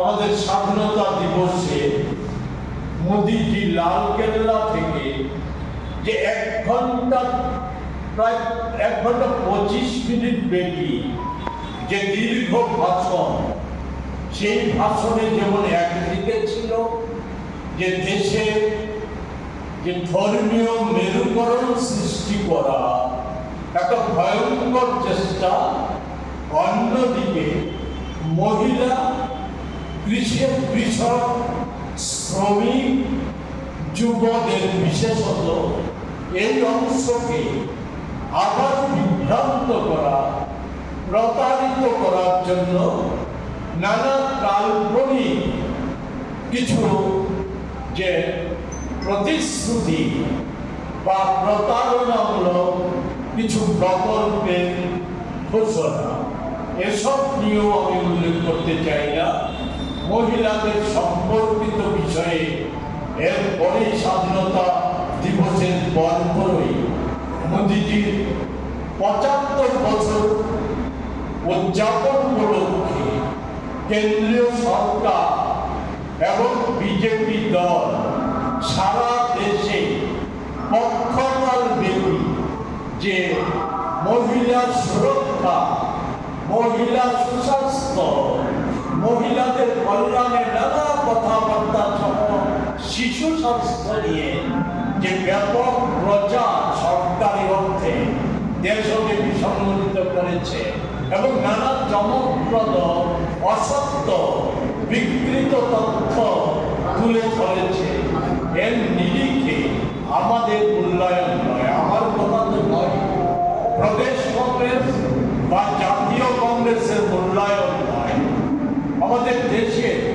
আমাদের স্বাধীনতা দিবসে মোদিজি লাল কেল্লা থেকে যে এক ঘণ্টা, প্রায় এক ঘণ্টা পঁচিশ মিনিট ব্যাপী যে দীর্ঘ ভাষণ, সেই ভাষণে যেমন একদিকে ছিল যে দেশে যে ধর্মীয় মেরুকরণ সৃষ্টি করা, একটা ভয়ঙ্কর চেষ্টা অন্যদিকে মহিলা কৃষক কৃষক, শ্রমিক, যুবদের বিশেষত এই অংশকে আবার বিভ্রান্ত করা, প্রতারিত করার জন্য নানা কাল্পনিক কিছু যে প্রতিশ্রুতি বা প্রতারণামূলক কিছু প্রকল্পের ঘোষণা। এসব নিয়েও আমি উল্লেখ করতে চাই না। মহিলাদের সম্পর্কিত বিষয়ে এরপরেই স্বাধীনতা দিবসের পরপরই মোদিজির পঁচাত্তর বছর উদযাপন উপলক্ষে কেন্দ্রীয় সরকার এবং বিজেপি দল সারা দেশে পক্ষকাল ব্যাপী যে মহিলা সুরক্ষা মহিলা সুস্বাস্থ্য, মহিলাদের কল্যাণে নানা কথাবার্তা সহ শিশু স্বাস্থ্য নিয়ে যে ব্যাপক প্রচার সরকারি অর্থে দেশব্যাপী সংগঠিত করেছে এবং নানা চমকপ্রদ, অসত্য, বিকৃত তথ্য this shit.